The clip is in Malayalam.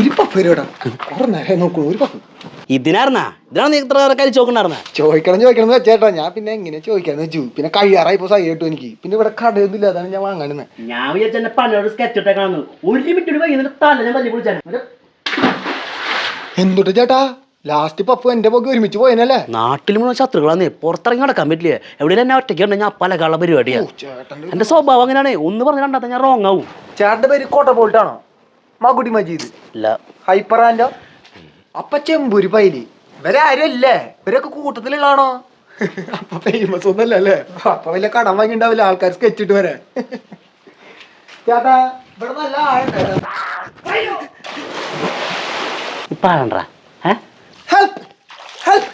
ഒരു പഫ് വരും കുറെ നേരം നോക്കണു ഒരു പഫ് ഇതിനായിരുന്നാ? ഇതിനാണ് നീ ഇത്ര കരിച്ചു നോക്കണ്ടായിരുന്ന ചോദിക്കണം ചോദിക്കണം എന്ന് വെച്ചേട്ടാ. ഞാൻ പിന്നെ എങ്ങനെ ചോദിക്കാന്ന് വെച്ചു. പിന്നെ കഴിയാറായി ഇപ്പൊ സൈ കിട്ടും എനിക്ക്. പിന്നെ ഇവിടെ കടയൊന്നും ഇല്ല അതാണ് ഞാൻ വാങ്ങാനുന്നത് ഞാൻ വിചാരിച്ച എന്നെ സ്കെച്ച് ഒരു മിനിറ്റ് വൈകുന്നേരം തല ഞാൻ തല്ലി വിളിച്ചാണ് എന്തുട്ട് ചേട്ടാ? ലാസ്റ്റ് പഫ് എന്റെ പോക്ക് ഒരുമിച്ച് പോയനല്ലേ? നാട്ടിൽ മുഴുവൻ ശത്രുക്കളാന്നേ. പുറത്തിറങ്ങി നടക്കാൻ പറ്റില്ലേ? എവിടെയും എന്നെ ഒറ്റയ്ക്ക് ഞാൻ പല കള പരിപാടിയാ. എന്റെ സ്വഭാവം അങ്ങനെയാണേ. ഒന്ന് പറഞ്ഞ രണ്ടാത്ത ഞാൻ റോങ് ആവും. ചേട്ടന്റെ പേര് കോട്ട ബോൾട്ടാണോ മകുടി മജീദ്. ഇല്ല. ഹൈപ്പർ ആൻഡോ അപ്പ ചെമ്പൂരി പൈലി. ഇവരെ ആരും അല്ലേ ഇവരൊക്കെ കൂട്ടത്തിലുള്ളാണോ അപ്പൊ ഫേമസ് ഒന്നല്ല അല്ലേ? അപ്പൊ വല്ല കടം വാങ്ങി ഉണ്ടാവില്ല ആൾക്കാർ സ്കെച്ച് ഇട്ട് വരെ. ചേട്ടാ ഇവിടെ നല്ല ആളുണ്ട്. Help help